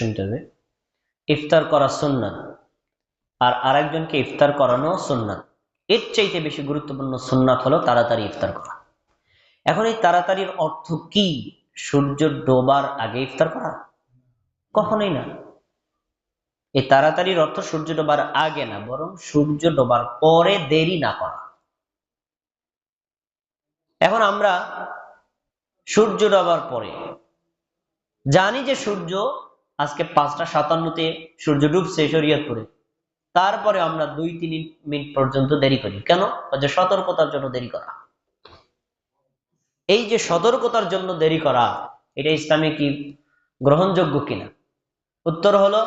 শুনতে হবে। ইফতার করা সুন্নাত। আর আরেকজনকে ইফতার করানো সুন্নাত। এর চাইতে বেশি গুরুত্বপূর্ণ সুন্নাত হলো তাড়াতাড়ি ইফতার করা। এখন এই তাড়াতাড়ির অর্থ কি? সূর্য ডোবার আগে ইফতার করা? কখনোই না। এই তাড়াতাড়ির অর্থ সূর্য ডোবার আগে না, বরং সূর্য ডোবার পরে দেরি না করা। এখন আমরা সূর্য ডোবার পরে জানি যে সূর্য আজকে পাঁচটা সাতান্নতে সূর্য ডুবছে শরীয়তপুরে। তারপরে আমরা দুই, তিন মিনিট পর্যন্ত দেরি করি। কেন? যে সতর্কতার জন্য দেরি করা। এই যে সতর্কতার জন্য দেরি করা, এটা ইসলামে কি গ্রহণযোগ্য কিনা? উত্তর হলো,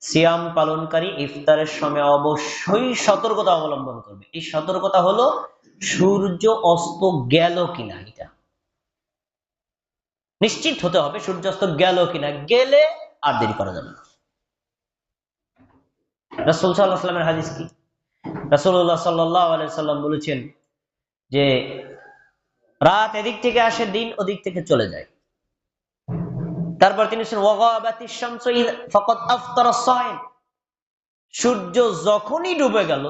সিয়াম পালনকারী ইফতারের সময় অবশ্যই সতর্কতা অবলম্বন করবে। এই সতর্কতা হলো, সূর্য অস্ত গেল কিনা এটা। নিশ্চিত হতে হবে সূর্যাস্ত গেল কিনা। গেলে আর দেরি করা যাবে না। রাসুল হাদিস কি? রাসুল্লাহ সাল্লাহ সাল্লাম বলেছেন যে, রাত এদিক থেকে আসে, দিন ওদিক থেকে চলে যায়। তারপর তিনি সূর্য যখনই ডুবে গেল,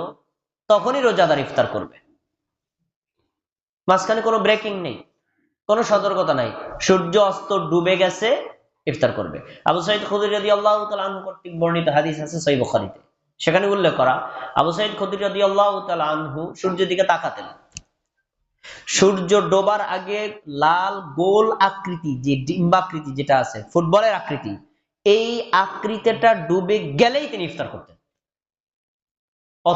তখনই রোজাদার ইফতার করবে। মাঝখানে কোনো ব্রেকিং নেই, কোনো সতর্কতা নাই। সূর্য অস্ত ডুবে গেছে ইফতার করবে। আবু সাইদ খুদির যদি আল্লাহ আনহু কর্তৃক বর্ণিত হাদিস আছে সই বখারিতে। সেখানে উল্লেখ করা, আবু সাইদ খুদির যদি আল্লাহ আনহু সূর্যের দিকে তাকাতেন। সূর্য ডোবার আগে লাল গোল আকৃতি, যে ডিম্বাকৃতি যেটা আছে, ফুটবলের আকৃতি, এই আকৃতিটা ডুবে গেলেই তিনি ইফতার করতেন।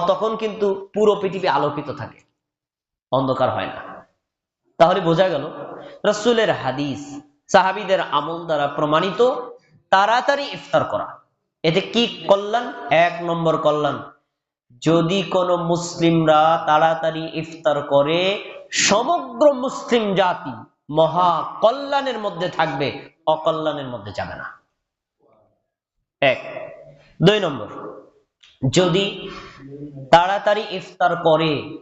তখন কিন্তু পুরো পৃথিবী আলোকিত থাকে। অন্ধকার হয় না। তাহলে বোঝা গেল, রসুলের হাদিস সাহাবিদের আমল দ্বারা প্রমাণিত, তাড়াতাড়ি ইফতার করা। এতে কি কল্যাণ? এক নম্বর কল্যাণ, যদি কোনো মুসলিমরা তাড়াতাড়ি ইফতার করে, সমগ্র মুসলিম জাতি মহা কল্যাণের মধ্যে থাকবে, অকল্যাণের মধ্যে যাবে না। এক। দুই নম্বর, যদি তাড়াতাড়ি ইফতার করে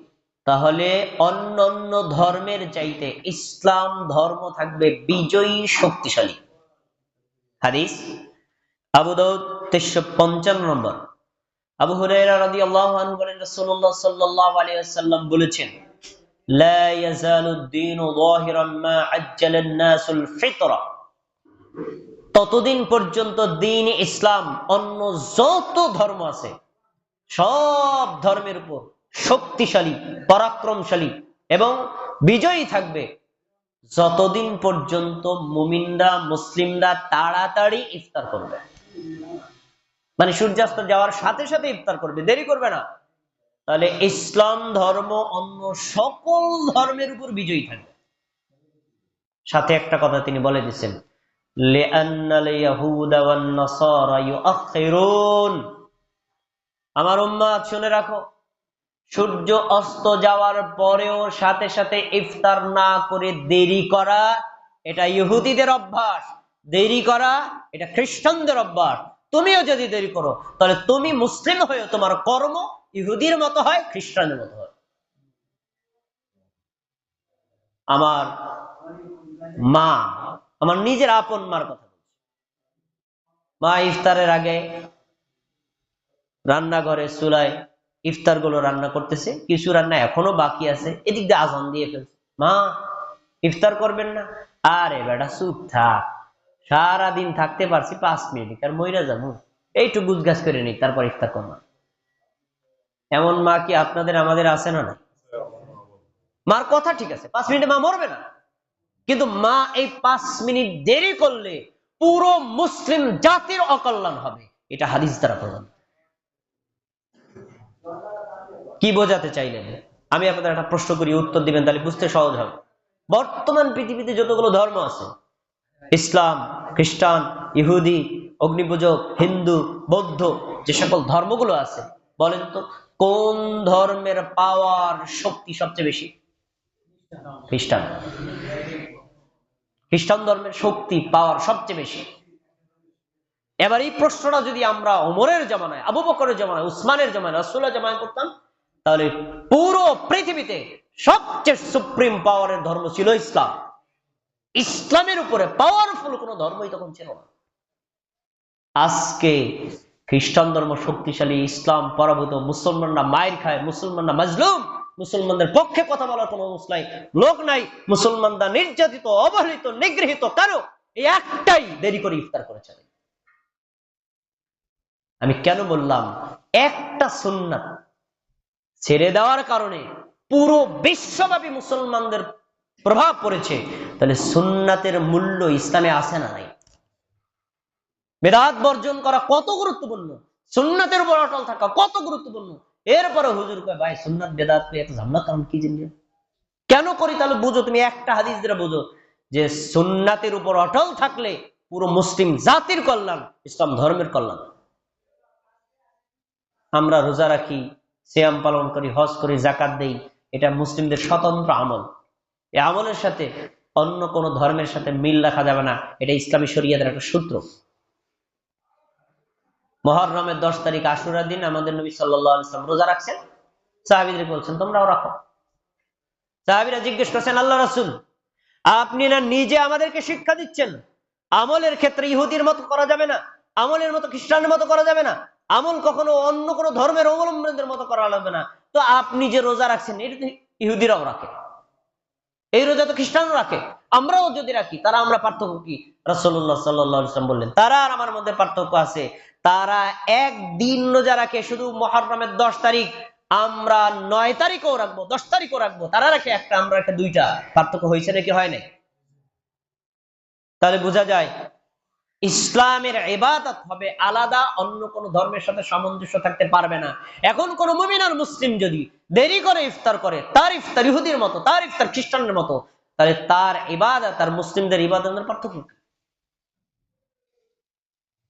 তাহলে অন্য অন্য ধর্মের চাইতে ইসলাম ধর্ম থাকবে বিজয়ী শক্তিশালী। হাদিস, আবু দাউদ পঞ্চান্ন নম্বর। আবু হুরাইরা বলেন বলেছেন, লা ইয়াজালু ততদিন পর্যন্ত দিন ইসলাম অন্য যত ধর্ম আছে, সব ধর্মের উপর শক্তিশালী, পরাক্রমশালী এবং বিজয়ী থাকবে। যতদিন পর্যন্ত মুমিনরা, মুসলিমরা তাড়াতাড়ি ইফতার করবে। মানে সূর্যাস্ত যাওয়ার সাথে সাথে ইফতার করবে, দেরি করবে না। তাহলে ইসলাম ধর্ম অন্য সকল ধর্মের উপর বিজয়ী থাকবে। সাথে একটা কথা তিনি বলে দিচ্ছেন আমার উম্মাদ, শুনে রাখো সূর্য অস্ত যাওয়ার পরেও সাথে সাথে ইফতার না করে দেরি করা, এটা ইহুদিদের অভ্যাস। দেরি করা, এটা খ্রিস্টানদের অভ্যাস। তুমিও যদি দেরি করো, তাহলে তুমি মুসলিম হয়ে তোমার কর্ম ইহুদির মতো হয় খ্রিস্টানের মতো হয়। আমার মা, আমার নিজের আপন মার কথা বলছি। মা ইফতারের আগে রান্নাঘরে চুলায় ইফতারগুলো রান্না করতেছে, কিছু রান্না এখনও বাকি আছে, এদিক দিয়ে আজান দিয়ে ফেলছে। মা, ইফতার করবেন না? আরে বেটা, চুপ থাক। সারাদিন থাকতে পারছি পাঁচ মিনিট, আর মইরা যাব। এইটু গুজগাছ করে নিই তারপর ইফতার করলাম এমন মা কি আপনাদের, আমাদের আছে না না মার কথা ঠিক আছে, পাঁচ মিনিটে মা মরবে না। কিন্তু মা এই পাঁচ মিনিট দেরি করলে পুরো মুসলিম জাতির অকল্যাণ হবে। এটা হাদিস দ্বারা প্রমাণ কি বোঝাতে চাইলেন? আমি আপনাদের একটা প্রশ্ন করি, উত্তর দিবেন, তাহলে বুঝতে সহজ হবে। বর্তমান পৃথিবীতে যতগুলো ধর্ম আছে, ইসলাম, খ্রিস্টান, ইহুদি, অগ্নিপূজক, হিন্দু, বৌদ্ধ, যে সকল ধর্মগুলো আছে, বলেন তো, কোন ধর্মের পাওয়ার শক্তি সবচেয়ে বেশি? খ্রিস্টান। খ্রিস্টান ধর্মের শক্তি, পাওয়ার সবচেয়ে বেশি। এবার এই প্রশ্নটা যদি আমরা ওমরের জমানায়, আবু বকরের জামানায়, উসমানের জমানায় রসুল্লাহ জামানায় করতাম তাহলে পুরো পৃথিবীতে সবচেয়ে সুপ্রিম পাওয়ারের ধর্ম ছিল ইসলাম। ইসলামের উপরে পাওয়ারফুল কোন ধর্মই তখন ছিল না। আজকে খ্রিস্টান ধর্ম শক্তিশালী, ইসলাম পরাভূত, মুসলমানরা মায়ের খায়, মুসলমানরা মাজলুম, মুসলমানদের পক্ষে কথা বলার কোনো মুসলাই লোক নাই, মুসলমানরা নির্যাতিত, অবহেলিত, নিগৃহীত, কারও? এই একটাই দেরি করে ইফতার করেছে। আমি কেন বললাম, একটা সুন্নাত ছেড়ে দেওয়ার কারণে পুরো বিশ্বব্যাপী মুসলমানদের প্রভাব পড়েছে। তাহলে সুন্নাতের মূল্য ইসলামে আছে না নাই? বেদাত বর্জন করা কত গুরুত্বপূর্ণ? সুন্নাতের উপর অটল থাকা কত গুরুত্বপূর্ণ? এরপরে হুজুর কয়, ভাই, সুন্নাত, বেদাত এত ঝামেলা, কারণ কি জিনিস? কেন করি? তাহলে বুঝো, তুমি একটা হাদিস দিয়ে বুঝো যে সুন্নাতের উপর অটল থাকলে পুরো মুসলিম জাতির কল্যাণ, ইসলাম ধর্মের কল্যাণ। আমরা রোজা রাখি সিয়াম পালন করি, হজ করি জাকাত দেই, এটা মুসলিমদের স্বতন্ত্র আমল। এই আমলের সাথে অন্য কোন ধর্মের সাথে মিল রাখা যাবে না, এটা ইসলামী শরিয়াদের একটা সূত্র। মহরমের দশ তারিখ আশুরার দিন আমাদের নবী সাল্লাম রোজা রাখছেন। সাহাবিদের বলছেন তোমরাও রাখো সাহাবিরা জিজ্ঞেস করছেন আল্লাহ রাসুল, আপনি না নিজে আমাদেরকে শিক্ষা দিচ্ছেন? আমলের ক্ষেত্রে ইহুদির মতো করা যাবে না? আমলের মতো খ্রিস্টানের মতো করা যাবে না? আমল কখনো অন্য কোনো ধর্মের অবলম্বনদের মতো করা লাগবে না। তো আপনি যে রোজা রাখছেন, এটা তো ইহুদিরাও রাখে। এই রোজা তো খ্রিস্টানও রাখে। আমরাও যদি রাখি, তারা আমরা পার্থক্য কি? রসল্লাহ সাল্লাম বললেন, তারা আর আমার মধ্যে পার্থক্য আছে। তারা একদিন রোজা রাখে শুধু মহরমের দশ তারিখ, আমরা নয় তারিখও রাখব, দশ তারিখও রাখব। তারা রাখে একটা, আমরা একটা দুইটা। পার্থক্য হয়েছে নাকি হয় নাই? তাহলে বোঝা যায় ইসলামের এবাদত হবে আলাদা, অন্য কোন ধর্মের সাথে সামঞ্জস্য থাকতে পারবে না। এখন কোন মুমিনার মুসলিম যদি দেরি করে ইফতার করে, তার ইফতার ইহুদির মতো, তার ইফতার খ্রিস্টানের মতো, তাহলে তার ইবাদত তার মুসলিমদের ইবাদতের পার্থক্য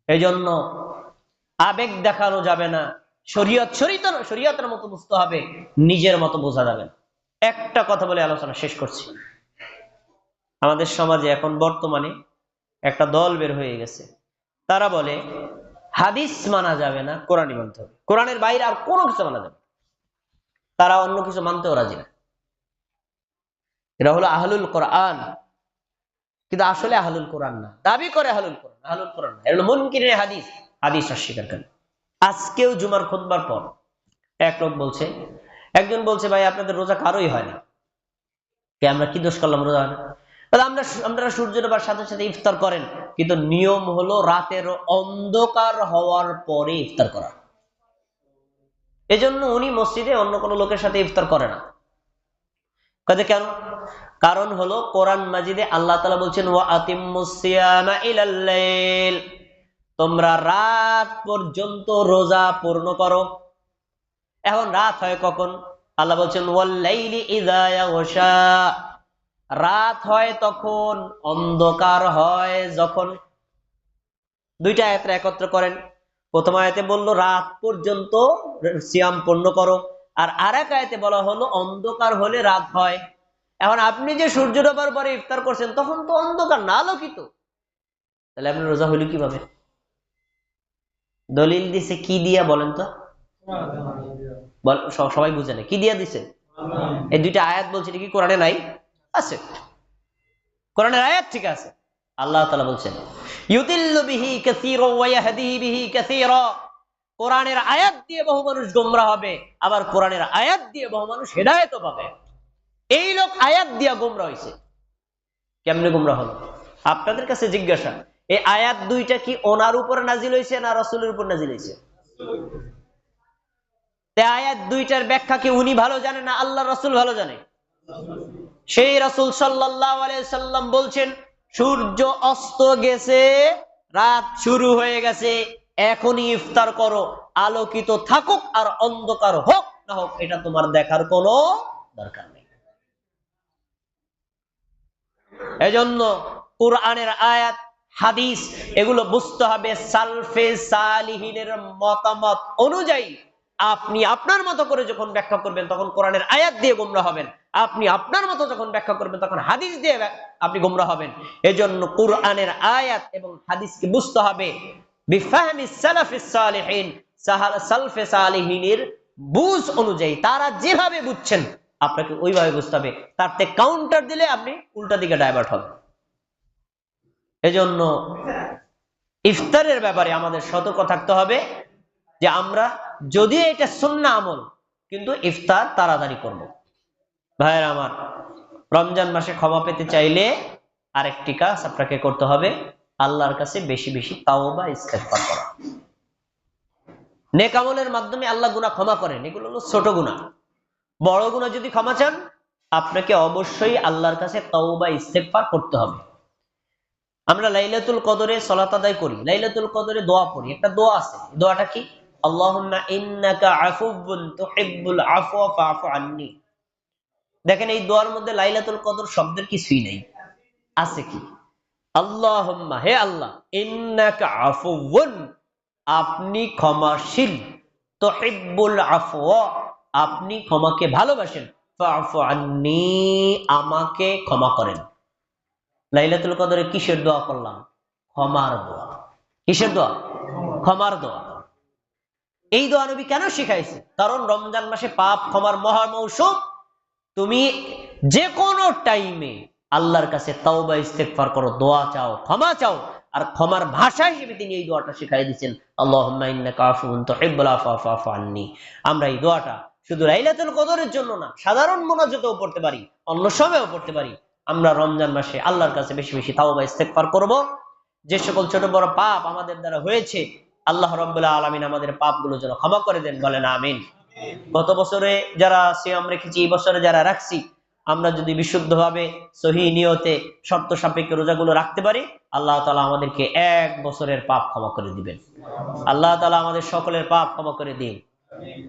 এই জন্য আবেগ দেখানো যাবে না। শরীয়ত শরীয়ত, শরীয়তের মতো বুঝতে হবে, নিজের মতো বোঝা যাবে না। একটা কথা বলে আলোচনা শেষ করছি। আমাদের সমাজে এখন বর্তমানে একটা দল বের হয়ে গেছে। তারা বলে, হাদিস মানা যাবে না কোরআনই মানতে হবে। কোরআনের বাইরে আর কোনো কিছু মানা যাবে। তারা অন্য কিছু মানতেও রাজি না। এরা হলো আহলুল কোরআন। কিন্তু আসলে আহলুল কোরআন না। দাবি করে আহলুল কোরআন আহলুল কোরআন না। হলো মুনকিরের হাদিস হাদিস অস্বীকার করে আজকেও জুমার খুতবার পর এক লোক বলছে, একজন বলছে, ভাই, আপনাদের রোজা কারোই হয় না। কে, আমরা কি দোষ করলাম রোজা? হয় না বলে, আমরা আমরা সূর্য ডোবার সাথে সাথে ইফতার করেন। কিন্তু নিয়ম হলো রাতের অন্ধকার হওয়ার পরে ইফতার করা। এজন্য উনি মসজিদে অন্য কোনো লোকের সাথে ইফতার করে না। কাজে কেন? কারণ হলো কোরআন মাজিদে আল্লাহ তালা বলছেন ওয়া আতিমুসিয়ামা ইলাল্লাইল তোমরা রাত পর্যন্ত রোজা পূর্ণ করো। এখন রাত হয় কখন? আল্লাহ বলছেন ওয়াল্লাইলি ইযা ইয়াগশা। রাত হয় তখন অন্ধকার হয় যখন। দুইটা আয়াত একত্র করেন। প্রথম আয়াতে বলল রাত পর্যন্ত সিয়াম পূর্ণ করো। আর আর এক আয়াতে বলা হলো অন্ধকার হলে রাত হয়। এখন আপনি যে সূর্য ডোবার পরে ইফতার করছেন তখন তো অন্ধকার না আলোকিত। তাহলে আপনি রোজা হইল কীভাবে? দলিল দিছে কি দিয়া বলেন তো? সবাই বুঝে না কি দিয়া দিছে? এই দুইটা আয়াত বলছে কি কোরআনে নাই? আছে। কোরআনের আয়াত ঠিক আছে। আল্লাহ তাআলা বলছেন, ইউদিল্লু বিহি কাসীরা ওয়া বিহি কাসীরা। কোরআনের আয়াত দিয়ে বহু মানুষ গোমরাহ হবে, আবার কোরআনের আয়াত দিয়ে বহু মানুষ হেদায়েতও পাবে। এই লোক আয়াত দিয়া গোমরাহ হইছে। কেমনে গোমরাহ হলো? আপনাদের কাছে জিজ্ঞাসা, এই আয়াত দুইটা কি ওনার উপর নাজিল হয়েছে না রাসূলের উপর নাজিল হয়েছে আয়াত দুইটার ব্যাখ্যা কি উনি ভালো জানে না আল্লাহ রসুল ভালো জানে? সেই রাসুল আলাইহি সাল্লাম বলছেন, সূর্য অস্ত গেছে, রাত শুরু হয়ে গেছে, এখনই ইফতার করো, আলোকিত থাকুক আর অন্ধকার হোক না হোক, এটা তোমার দেখার কোনো দরকার নেই। এজন্য কোরআনের আয়াত, হাদিস, এগুলো বুঝতে হবে সালফে সালিহিনের মতামত অনুযায়ী। আপনি আপনার মতো করে যখন ব্যাখ্যা করবেন, তখন কোরআনের আয়াত দিয়ে গোমরা হবেন। আপনি আপনার মতো যখন ব্যাখ্যা করবেন, তখন হাদিস দিয়ে আপনি গোমরা হবেন। এজন্য কোরআনের আয়াত এবং হাদিসকে বুঝতে হবে। বুঝ অনুযায়ী তারা যেভাবে বুঝছেন, আপনাকে ওইভাবে বুঝতে হবে। তার থেকে কাউন্টার দিলে আপনি উল্টা দিকে ডাইভার্ট হবেন। এজন্য ইফতারের ব্যাপারে আমাদের সতর্ক থাকতে হবে যে আমরা যদিও এটা সুন্না আমল, কিন্তু ইফতার তাড়াতাড়ি করব। ভাইয়ের আমার, রমজান মাসে ক্ষমা পেতে চাইলে আরেকটি কাজ আপনাকে করতে হবে, আল্লাহর কাছে বেশি বেশি তাও বা ইস্তেফার করা নেকামলের মাধ্যমে আল্লাহ গুনাহ ক্ষমা করেন, এগুলো হলো ছোট গুনাহ। বড় গুনাহ যদি ক্ষমা চান, আপনাকে অবশ্যই আল্লাহর কাছে তাও বা ইস্তেফার করতে হবে। আমরা লাইলাতুল কদরে সলাত আদায় করি, লাইলাতুল কদরে দোয়া পড়ি, একটা দোয়া আছে দোয়াটা কি? দেখেন এই দোয়ার মধ্যে লাইলাতুল কদর শব্দের কিছুই নেই। আছে কি? আল্লাহুম্মা, হে আল্লাহ আপনি ক্ষমাশীল, তুহিব্বুল আফওয়া, আপনি ক্ষমাকে ভালোবাসেন আমাকে ক্ষমা করেন। লাইলাতুল কদরে কিসের দোয়া করলাম? ক্ষমার দোয়া। কিসের দোয়া? ক্ষমার দোয়া। এই দোয়া নবী কেন শিখাইছে? কারণ রমজান মাসে পাপ ক্ষমার মহা মৌসুম তুমি যে কোনো টাইমে আল্লাহর কাছে তাওবা, ইস্তেগফার করো, দোয়া চাও, ক্ষমা চাও, আর ক্ষমার ভাষা হিসেবে তিনি এই দোয়াটা শিখাই ফাফু আন্নি। আমরা এই দোয়াটা শুধু লাইলাতুল কদরের জন্য না, সাধারণ মোনাজাতেও পড়তে পারি, অন্য সময়েও পড়তে পারি। আমরা রমজান মাসে আল্লাহর কাছে বেশি বেশি তাও তাওবা, ইস্তেগফার করব। যে সকল ছোট বড় পাপ আমাদের দ্বারা হয়েছে আল্লাহ রাব্বুল আলামিন আমাদের পাপগুলো যেন ক্ষমা করে দেন, বলেন আমিন। গত বছরে যারা সিয়াম রেখেছি, এই বছরে যারা রাখছি, আমরা যদি বিশুদ্ধভাবে, সহি নিয়তে, শর্ত সাপেক্ষে রোজাগুলো রাখতে পারি, আল্লাহ তালা আমাদেরকে এক বছরের পাপ ক্ষমা করে দিবেন। আল্লাহ তালা আমাদের সকলের পাপ ক্ষমা করে দিন।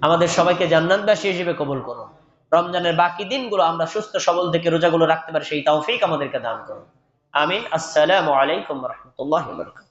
আমাদের সবাইকে জান্নাতবাসী হিসেবে কবুল করুন। রমজানের বাকি দিনগুলো আমরা সুস্থ, সবল থেকে রোজাগুলো রাখতে পারি, সেই তৌফিক আমাদেরকে দান করুন। আমিন। আসসালামু আলাইকুম রহমতুল্লাহ বরকাত